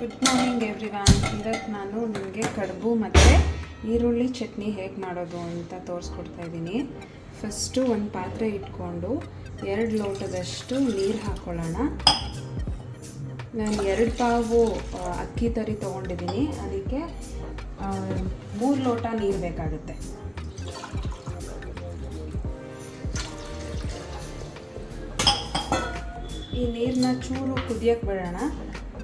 Good morning everyone. ಇವತ್ತು ನಾನು ನಿಮಗೆ ಕಡುಬು ಮತ್ತು ಈರುಳ್ಳಿ ಚಟ್ನಿ ಹೇಗೆ ಮಾಡೋದು ಅಂತ ತೋರಿಸ್ಕೊಡ್ತಾ ಇದ್ದೀನಿ ಫಸ್ಟು ಒಂದು ಪಾತ್ರೆ ಇಟ್ಕೊಂಡು ಎರಡು ಲೋಟದಷ್ಟು ನೀರು ಹಾಕ್ಕೊಳ್ಳೋಣ ನಾನು ಎರಡು ಪಾವು ಅಕ್ಕಿ ತರಿ ತೊಗೊಂಡಿದ್ದೀನಿ ಅದಕ್ಕೆ ಮೂರು ಲೋಟ ನೀರು ಬೇಕಾಗುತ್ತೆ. ಈ ನೀರನ್ನ ಚೂರು ಕುದಿಯೋಕ್ಕೆ ಬಿಡೋಣ.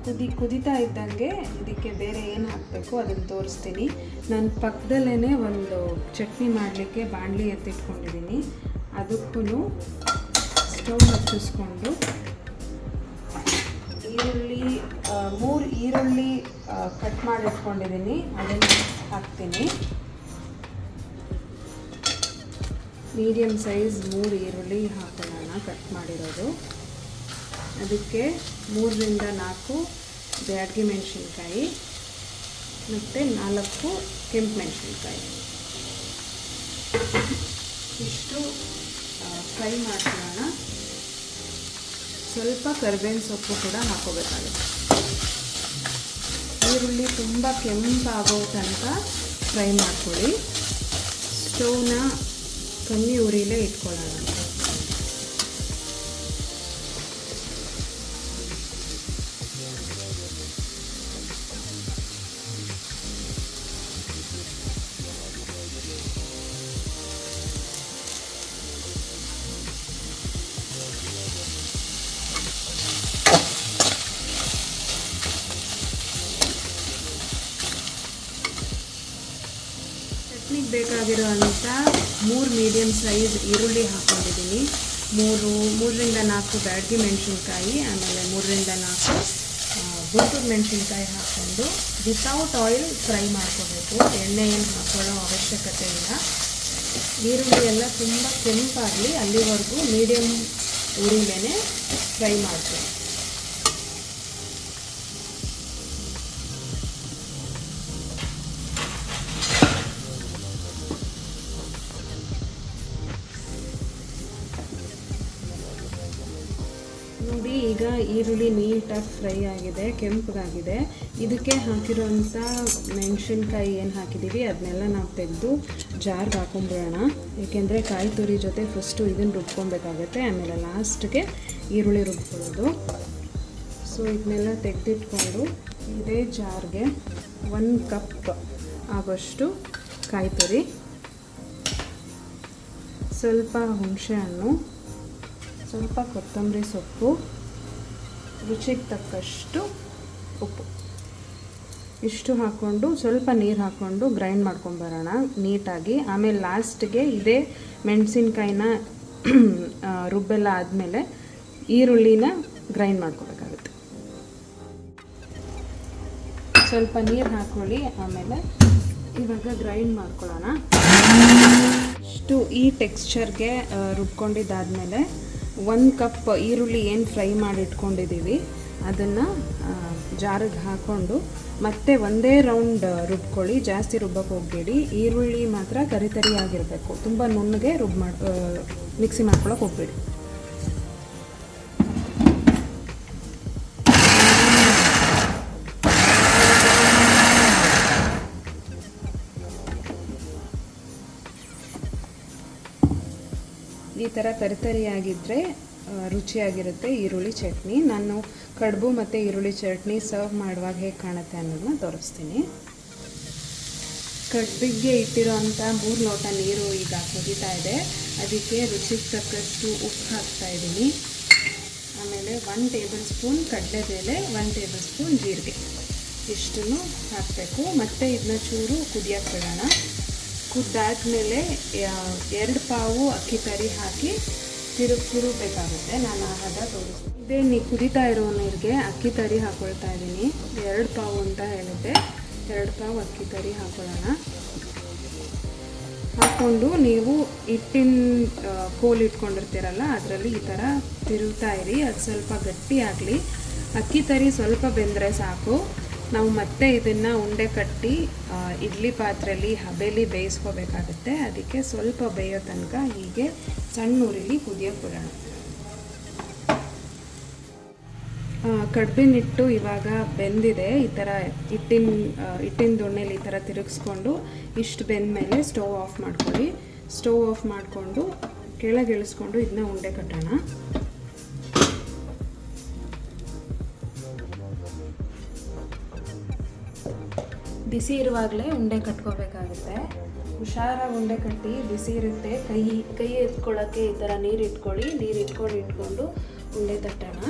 ಕುದಿ ಕುದಿತಾ ಇದ್ದಂಗೆ ಇದಕ್ಕೆ ಬೇರೆ ಏನು ಹಾಕಬೇಕು ಅದನ್ನು ತೋರಿಸ್ತೀನಿ. ನನ್ನ ಪಕ್ಕದಲ್ಲೇ ಒಂದು ಚಟ್ನಿ ಮಾಡಲಿಕ್ಕೆ ಬಾಣಲಿ ಎತ್ತಿಟ್ಕೊಂಡಿದ್ದೀನಿ ಅದಕ್ಕೂ ಸ್ಟವ್ ಹಚ್ಚಿಸ್ಕೊಂಡು ಈರುಳ್ಳಿ ಮೂರು ಈರುಳ್ಳಿ ಕಟ್ ಮಾಡಿಟ್ಕೊಂಡಿದ್ದೀನಿ. ಅದನ್ನು ಹಾಕ್ತೀನಿ. ಮೀಡಿಯಮ್ ಸೈಜ್ ಮೂರು ಈರುಳ್ಳಿ ಹಾಕೋಣ ಕಟ್ ಮಾಡಿರೋದು. ಅದಕ್ಕೆ ಮೂರರಿಂದ ನಾಲ್ಕು ಬ್ಯಾಡ್ಗೆ ಮೆಣಸಿನ್ಕಾಯಿ ಮತ್ತು ನಾಲ್ಕು ಕೆಂಪು ಮೆಣಸಿನ್ಕಾಯಿ. ಇಷ್ಟು ಫ್ರೈ ಮಾಡ್ಕೊಳ್ಳೋಣ. ಸ್ವಲ್ಪ ಕರ್ಬೇವಿನ ಸೊಪ್ಪು ಕೂಡ ಹಾಕೋಬೇಕಾಗುತ್ತೆ ಈರುಳ್ಳಿ ತುಂಬ ಕೆಂಪಾಗೋ ತನಕ ಫ್ರೈ ಮಾಡ್ಕೊಳ್ಳಿ. ಸ್ಟೌವ್ನ ಕಮ್ಮಿ ಉರಿಲೇ ಇಟ್ಕೊಳ್ಳೋಣ. ಬೇಕಾಗಿರೋ ಅಂಥ ಮೂರು ಮೀಡಿಯಮ್ ಸೈಜ್ ಈರುಳ್ಳಿ ಹಾಕ್ಕೊಂಡಿದ್ದೀನಿ ಮೂರು, ಮೂರರಿಂದ ನಾಲ್ಕು ಬ್ಯಾಡಗಿ ಮೆಣಸಿನ್ಕಾಯಿ, ಆಮೇಲೆ ಮೂರರಿಂದ ನಾಲ್ಕು ಗುಂಟೂರು ಮೆಣಸಿನ್ಕಾಯಿ ಹಾಕ್ಕೊಂಡು ವಿತೌಟ್ ಆಯಿಲ್ ಫ್ರೈ ಮಾಡ್ಕೋಬೇಕು. ಎಣ್ಣೆ ಏನು ಹಾಕೊಳ್ಳೋ ಅವಶ್ಯಕತೆ ಇಲ್ಲ. ಈರುಳ್ಳಿ ಎಲ್ಲ ತುಂಬ ಕೆಂಪಾಗಲಿ ಅಲ್ಲಿವರೆಗೂ ಮೀಡಿಯಮ್ ಉರಿಲೇ ಫ್ರೈ ಮಾಡ್ತೀನಿ. ಈಗ ಈರುಳ್ಳಿ ನೀಟಾಗಿ ಫ್ರೈ ಆಗಿದೆ, ಕೆಂಪಗಾಗಿದೆ. ಇದಕ್ಕೆ ಹಾಕಿರೋಂಥ ಮೆಣಸಿನ್ಕಾಯಿ ಏನು ಹಾಕಿದ್ದೀವಿ ಅದನ್ನೆಲ್ಲ ನಾವು ತೆಗೆದು ಜಾರ್ಗೆ ಹಾಕೊಂಡ್ಬಿಡೋಣ ಏಕೆಂದರೆ ಕಾಯಿ ತುರಿ ಜೊತೆ ಫಸ್ಟು ಇದನ್ನು ರುಬ್ಕೊಬೇಕಾಗತ್ತೆ, ಆಮೇಲೆ ಲಾಸ್ಟ್ಗೆ ಈರುಳ್ಳಿ ರುಬ್ಕೊಳ್ಳೋದು. ಸೊ ಇದನ್ನೆಲ್ಲ ತೆಗೆದಿಟ್ಕೊಂಡು ಇದೇ ಜಾರ್ಗೆ ಒಂದು ಕಪ್ ಆಗೋಷ್ಟು ಕಾಯಿ ತುರಿ, ಸ್ವಲ್ಪ ಹುಣಸೆಹಣ್ಣು ಸ್ವಲ್ಪ ಕೊತ್ತಂಬರಿ ಸೊಪ್ಪು ರುಚಿಗೆ ತಕ್ಕಷ್ಟು ಉಪ್ಪು. ಇಷ್ಟು ಹಾಕ್ಕೊಂಡು ಸ್ವಲ್ಪ ನೀರು ಹಾಕ್ಕೊಂಡು ಗ್ರೈಂಡ್ ಮಾಡ್ಕೊಂಬರೋಣ ನೀಟಾಗಿ. ಆಮೇಲೆ ಲಾಸ್ಟ್ಗೆ ಇದೇ ಮೆಣಸಿನ್ಕಾಯಿನ ರುಬ್ಬೆಲ್ಲ ಆದಮೇಲೆ ಈರುಳ್ಳಿನ ಗ್ರೈಂಡ್ ಮಾಡ್ಕೋಬೇಕಾಗುತ್ತೆ. ಸ್ವಲ್ಪ ನೀರು ಹಾಕ್ಕೊಳ್ಳಿ ಆಮೇಲೆ ಇವಾಗ ಗ್ರೈಂಡ್ ಮಾಡ್ಕೊಳ್ಳೋಣ. ಇಷ್ಟು ಈ ಟೆಕ್ಸ್ಚರ್ಗೆ ರುಬ್ಕೊಂಡಿದ್ದಾದಮೇಲೆ ಒಂದು ಕಪ್ ಈರುಳ್ಳಿ ಏನು ಫ್ರೈ ಮಾಡಿ ಇಟ್ಕೊಂಡಿದ್ದೀವಿ ಅದನ್ನು ಜಾರಿಗೆ ಹಾಕ್ಕೊಂಡು ಮತ್ತೆ ಒಂದೇ ರೌಂಡ್ ರುಬ್ಕೊಳ್ಳಿ, ಜಾಸ್ತಿ ರುಬ್ಬಕ್ಕೆ ಹೋಗಬೇಡಿ. ಈರುಳ್ಳಿ ಮಾತ್ರ ತರಿತರಿಯಾಗಿರಬೇಕು ತರಿ ಆಗಿರಬೇಕು ತುಂಬ ನುಣ್ಣಗೆ ರುಬ್ ಮಾಡಿ ಮಿಕ್ಸಿ ಮಾಡ್ಕೊಳಕ್ಕೆ ಹೋಗಬೇಡಿ. ಈ ಥರ ತರಿತರಿಯಾಗಿದ್ದರೆ ರುಚಿಯಾಗಿರುತ್ತೆ ಈರುಳ್ಳಿ ಚಟ್ನಿ. ನಾನು ಕಡುಬು ಮತ್ತು ಈರುಳ್ಳಿ ಚಟ್ನಿ ಸರ್ವ್ ಮಾಡುವಾಗ ಹೇಗೆ ಕಾಣುತ್ತೆ ಅನ್ನೋದನ್ನ ತೋರಿಸ್ತೀನಿ. ಕಡುಬಿಗೆ ಇಟ್ಟಿರೋಂಥ ಮೂರು ಲೋಟ ನೀರು ಈಗ ಕುದೀತಾ ಇದೆ. ಅದಕ್ಕೆ ರುಚಿಗೆ ತಕ್ಕಷ್ಟು ಉಪ್ಪು ಹಾಕ್ತಾ ಇದ್ದೀನಿ. ಆಮೇಲೆ ಒನ್ ಟೇಬಲ್ ಸ್ಪೂನ್ ಕಡಲೆಬೇಳೆ ಒನ್ ಟೇಬಲ್ ಸ್ಪೂನ್ ಜೀರಿಗೆ. ಇಷ್ಟನ್ನು ಹಾಕಬೇಕು. ಮತ್ತು ಇದನ್ನ ಚೂರು ಕುದಿಯೋಕ್ಕೆ ಬಿಡೋಣ. ಕುದ್ದಾದ್ಮೇಲೆ ಎರಡು ಪಾವು ಅಕ್ಕಿ ತರಿ ಹಾಕಿ ತಿರುಗ್ ತಿರುಗಬೇಕಾಗುತ್ತೆ. ನಾನು ಆ ಹದ ತೋರಿಸ್ತೀನಿ. ಇದೇ ನೀ ಕುದೀತಾ ಇರೋ ನೀರಿಗೆ ಅಕ್ಕಿ ತರಿ ಹಾಕೊಳ್ತಾ ಇದ್ದೀನಿ. ಎರಡು ಪಾವು ಅಂತ ಹೇಳಿದ್ದೆ. ಎರಡು ಪಾವು ಅಕ್ಕಿ ತರಿ ಹಾಕೊಳ್ಳೋಣ. ಹಾಕ್ಕೊಂಡು ನೀವು ಹಿಟ್ಟಿನ ಕೋಲ್ ಇಟ್ಕೊಂಡಿರ್ತೀರಲ್ಲ, ಅದರಲ್ಲಿ ಈ ಥರ ತಿರುಗ್ತಾ ಇರಿ. ಅದು ಸ್ವಲ್ಪ ಗಟ್ಟಿ ಆಗಲಿ. ಅಕ್ಕಿ ತರಿ ಸ್ವಲ್ಪ ಬೆಂದರೆ ಸಾಕು. ನಾವು ಮತ್ತೆ ಇದನ್ನು ಉಂಡೆ ಕಟ್ಟಿ ಇಡ್ಲಿ ಪಾತ್ರೆಯಲ್ಲಿ ಹಬೆಲಿ ಬೇಯಿಸ್ಕೋಬೇಕಾಗುತ್ತೆ. ಅದಕ್ಕೆ ಸ್ವಲ್ಪ ಬೇಯೋ ತನಕ ಹೀಗೆ ಸಣ್ಣ ಉರಿಲಿ ಕುದಿಯೋಕೆ ಕೊಡೋಣ ಕಡ್ಬಿನ ಹಿಟ್ಟು ಇವಾಗ ಬೆಂದಿದೆ. ಈ ಥರ ಹಿಟ್ಟಿನ ಹಿಟ್ಟಿನ ದೊಣ್ಣೆಲಿ ಈ ಥರ ತಿರುಗಿಸ್ಕೊಂಡು ಇಷ್ಟು ಬೆಂದ ಮೇಲೆ ಸ್ಟವ್ ಆಫ್ ಮಾಡ್ಕೊಳ್ಳಿ. ಸ್ಟವ್ ಆಫ್ ಮಾಡಿಕೊಂಡು ಕೆಳಗೆ ಇಳಿಸ್ಕೊಂಡು ಇದನ್ನ ಉಂಡೆ ಕಟ್ಟೋಣ. ಬಿಸಿ ಇರುವಾಗಲೇ ಉಂಡೆ ಕಟ್ಕೋಬೇಕಾಗುತ್ತೆ. ಹುಷಾರಾಗಿ ಉಂಡೆ ಕಟ್ಟಿ ಬಿಸಿ ಇರುತ್ತೆ. ಕೈ ಕೈ ಎತ್ಕೊಳ್ಳೋಕ್ಕೆ ಈ ಥರ ನೀರು ಇಟ್ಕೊಳ್ಳಿ ನೀರು ಇಟ್ಕೊಂಡು ಇಟ್ಕೊಂಡು ಉಂಡೆ ತಟ್ಟೋಣ.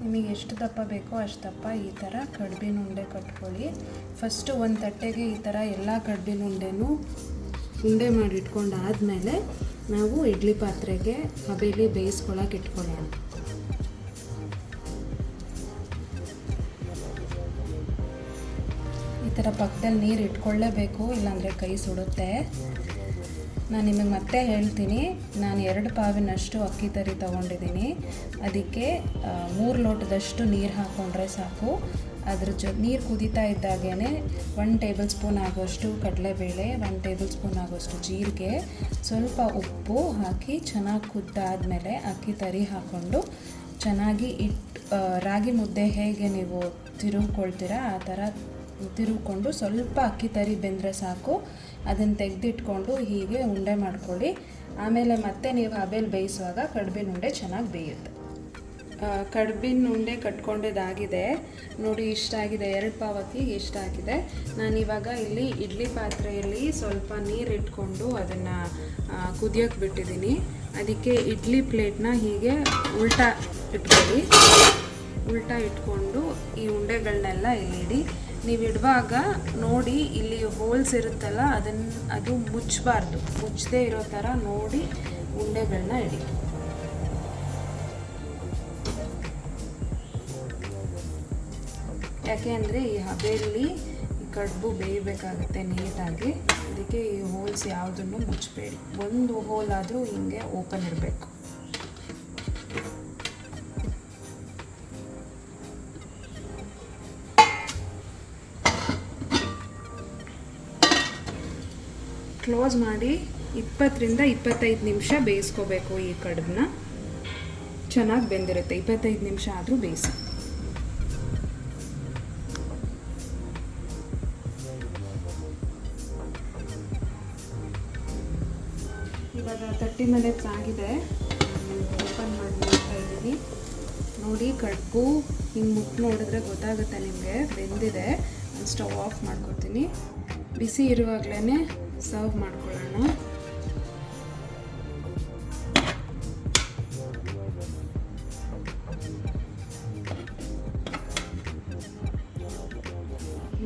ನಿಮಗೆ ಎಷ್ಟು ದಪ್ಪ ಬೇಕೋ ಅಷ್ಟು ದಪ್ಪ ಈ ಥರ ಕಡ್ಬಿನ ಉಂಡೆ ಕಟ್ಕೊಳ್ಳಿ. ಫಸ್ಟು ಒಂದು ತಟ್ಟೆಗೆ ಈ ಥರ ಎಲ್ಲ ಕಡ್ಬಿನ ಉಂಡೆನೂ ಉಂಡೆ ಮಾಡಿ ಇಟ್ಕೊಂಡಾದಮೇಲೆ ನಾವು ಇಡ್ಲಿ ಪಾತ್ರೆಗೆ ಹಬೇಲಿ ಬೇಯಿಸ್ಕೊಳಕ್ಕೆ ಇಟ್ಕೊಳ್ಳೋಣ. ಈ ಥರ ಪಕ್ಕದಲ್ಲಿ ನೀರು ಇಟ್ಕೊಳ್ಳೇಬೇಕು, ಇಲ್ಲಾಂದರೆ ಕೈ ಸುಡುತ್ತೆ. ನಾನು ನಿಮಗೆ ಮತ್ತೆ ಹೇಳ್ತೀನಿ. ನಾನು ಎರಡು ಪಾವಿನಷ್ಟು ಅಕ್ಕಿ ತರಿ ತೊಗೊಂಡಿದ್ದೀನಿ. ಅದಕ್ಕೆ ಮೂರು ಲೋಟದಷ್ಟು ನೀರು ಹಾಕ್ಕೊಂಡ್ರೆ ಸಾಕು. ಅದ್ರ ಜೊ, ನೀರು ಕುದೀತಾ ಇದ್ದಾಗೇ ಒನ್ ಟೇಬಲ್ ಸ್ಪೂನ್ ಆಗೋಷ್ಟು ಕಡಲೆಬೇಳೆ ಒನ್ ಟೇಬಲ್ ಸ್ಪೂನ್ ಆಗೋಷ್ಟು ಜೀರಿಗೆ, ಸ್ವಲ್ಪ ಉಪ್ಪು ಹಾಕಿ ಚೆನ್ನಾಗಿ ಕುದ್ದಾದಮೇಲೆ ಅಕ್ಕಿ ತರಿ ಹಾಕ್ಕೊಂಡು ಚೆನ್ನಾಗಿ ಇಟ್ಟು ರಾಗಿ ಮುದ್ದೆ ಹೇಗೆ ನೀವು ತಿರುಗಿಕೊಳ್ತೀರಾ, ಆ ಥರ ತಿರುಗ್ಕೊಂಡು ಸ್ವಲ್ಪ ಅಕ್ಕಿ ತರಿ ಬೆಂದರೆ ಸಾಕು. ಅದನ್ನು ತೆಗೆದಿಟ್ಕೊಂಡು ಹೀಗೆ ಉಂಡೆ ಮಾಡ್ಕೊಳ್ಳಿ. ಆಮೇಲೆ ಮತ್ತೆ ನೀವು ಹಬೇಲಿ ಬೇಯಿಸುವಾಗ ಕಡ್ಬಿನ ಉಂಡೆ ಚೆನ್ನಾಗಿ ಬೇಯುತ್ತೆ. ಕಡ್ಬಿನ ಉಂಡೆ ಕಟ್ಕೊಂಡಿದ್ದಾಗಿದೆ. ನೋಡಿ ಇಷ್ಟಾಗಿದೆ ಎರಡು ಪಾವಕ್ಕೆ ಇಷ್ಟಾಗಿದೆ ನಾನಿವಾಗ ಇಲ್ಲಿ ಇಡ್ಲಿ ಪಾತ್ರೆಯಲ್ಲಿ ಸ್ವಲ್ಪ ನೀರು ಇಟ್ಕೊಂಡು ಅದನ್ನು ಕುದಿಯೋಕ್ಕೆ ಬಿಟ್ಟಿದ್ದೀನಿ. ಅದಕ್ಕೆ ಇಡ್ಲಿ ಪ್ಲೇಟ್ನ ಹೀಗೆ ಉಲ್ಟಾ ಇಟ್ಕೊಳ್ಳಿ. ಉಲ್ಟಾ ಇಟ್ಕೊಂಡು ಈ ಉಂಡೆಗಳನ್ನೆಲ್ಲ ಇಲ್ಲಿ ಇಡಿ. ನೀವು ಇಡುವಾಗ ನೋಡಿ ಇಲ್ಲಿ ಹೋಲ್ಸ್ ಇರುತ್ತಲ್ಲ ಅದನ್ನು ಅದು ಮುಚ್ಚಬಾರ್ದು ಮುಚ್ಚದೇ ಇರೋ ಥರ ನೋಡಿ ಉಂಡೆಗಳನ್ನ ಇಡಿ. ಯಾಕೆ ಅಂದರೆ ಈ ಹಬೆಯಲ್ಲಿ ಕಡುಬು ಬೇಯಬೇಕಾಗುತ್ತೆ ನೀಟಾಗಿ. ಅದಕ್ಕೆ ಈ ಹೋಲ್ಸ್ ಯಾವುದನ್ನು ಮುಚ್ಚಬೇಡಿ ಒಂದು ಹೋಲ್ ಆದರೂ ಹಿಂಗೆ ಓಪನ್ ಇರಬೇಕು. ಕ್ಲೋಸ್ ಮಾಡಿ ಇಪ್ಪತ್ತರಿಂದ ಇಪ್ಪತ್ತೈದು ನಿಮಿಷ ಬೇಯಿಸ್ಕೋಬೇಕು ಈ ಕಡುಬನ್ನ. ಚೆನ್ನಾಗಿ ಬೆಂದಿರುತ್ತೆ. ಇಪ್ಪತ್ತೈದು ನಿಮಿಷ ಆದರೂ ಬೇಯಿಸಿ. ಇವಾಗ ತರ್ಟಿ ಮಿನಿಟ್ಸ್ ಆಗಿದೆ ಓಪನ್ ಮಾಡಿ ನೋಡ್ತಾ ಇದ್ದೀನಿ ನೋಡಿ ಕಡುಬು ಹಿಂಗೆ ಮುಟ್ಟು ನೋಡಿದ್ರೆ ಗೊತ್ತಾಗುತ್ತೆ ನಿಮಗೆ. ಬೆಂದಿದೆ. ಸ್ಟವ್ ಆಫ್ ಮಾಡ್ಕೊತೀನಿ ಬಿಸಿ ಇರುವಾಗಲೇ ಸರ್ವ್ ಮಾಡ್ಕೊಳ್ಳೋಣ.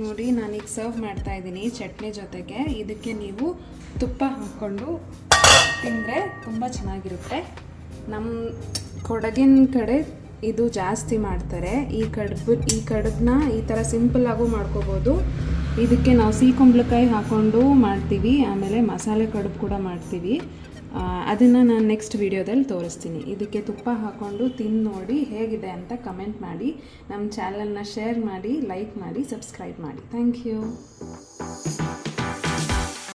ನೋಡಿ, ನಾನೀಗ ಸರ್ವ್ ಮಾಡ್ತಾ ಇದ್ದೀನಿ ಚಟ್ನಿ ಜೊತೆಗೆ. ಇದಕ್ಕೆ ನೀವು ತುಪ್ಪ ಹಾಕ್ಕೊಂಡು ತಿಂದರೆ ತುಂಬ ಚೆನ್ನಾಗಿರುತ್ತೆ. ನಮ್ಮ ಕೊಡಗಿನ ಕಡೆ ಇದು ಜಾಸ್ತಿ ಮಾಡ್ತಾರೆ. ಈ ಕಡುಬು, ಈ ಕಡಬನ್ನ ಈ ಥರ ಸಿಂಪಲ್ಲಾಗೂ ಮಾಡ್ಕೋಬೋದು. ಇದಕ್ಕೆ ನಾವು ಸಿಹಿ ಕುಂಬಳಕಾಯಿ ಹಾಕ್ಕೊಂಡು ಮಾಡ್ತೀವಿ, ಆಮೇಲೆ ಮಸಾಲೆ ಕಡುಬು ಕೂಡ ಮಾಡ್ತೀವಿ. ಅದನ್ನು ನಾನು ನೆಕ್ಸ್ಟ್ ವೀಡಿಯೋದಲ್ಲಿ ತೋರಿಸ್ತೀನಿ. ಇದಕ್ಕೆ ತುಪ್ಪ ಹಾಕ್ಕೊಂಡು ತಿಂದು ನೋಡಿ ಹೇಗಿದೆ ಅಂತ ಕಮೆಂಟ್ ಮಾಡಿ ನಮ್ಮ ಚಾನಲ್ನ ಶೇರ್ ಮಾಡಿ ಲೈಕ್ ಮಾಡಿ ಸಬ್ಸ್ಕ್ರೈಬ್ ಮಾಡಿ. Thank you